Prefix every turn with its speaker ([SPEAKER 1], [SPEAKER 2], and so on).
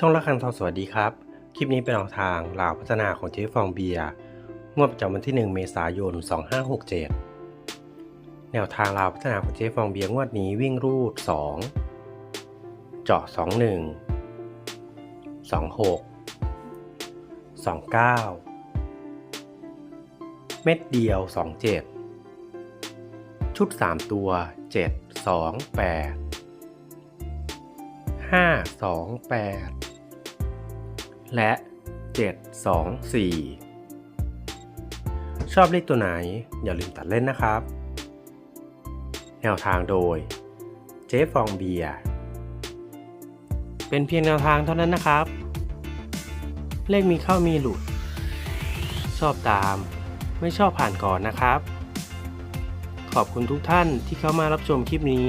[SPEAKER 1] ช่องละคังทองสวัสดีครับ คลิปนี้เป็นแนวทางลาพัฒนาของเจ๊ฟองเบียร์งวดประจำวันที่ 1 เมษายน 2567 แนวทางลาพัฒนาของเจ๊ฟองเบียร์งวดนี้วิ่งรูด 2 เจาะ 21 26 29 เม็ดเดียว 27 ชุด 3 ตัว 7 2 8 5 2 8 และ 7 2 4 ชอบเลขตัวไหนอย่าลืมตัดเล่นนะครับ แนวทางโดย เจ๊ฟองเบีย เป็นเพียงแนวทางเท่านั้นนะครับ เลขมีเข้ามีหลุด ชอบตาม ไม่ชอบผ่านก่อนนะครับ ขอบคุณทุกท่านที่เข้ามารับชมคลิปนี้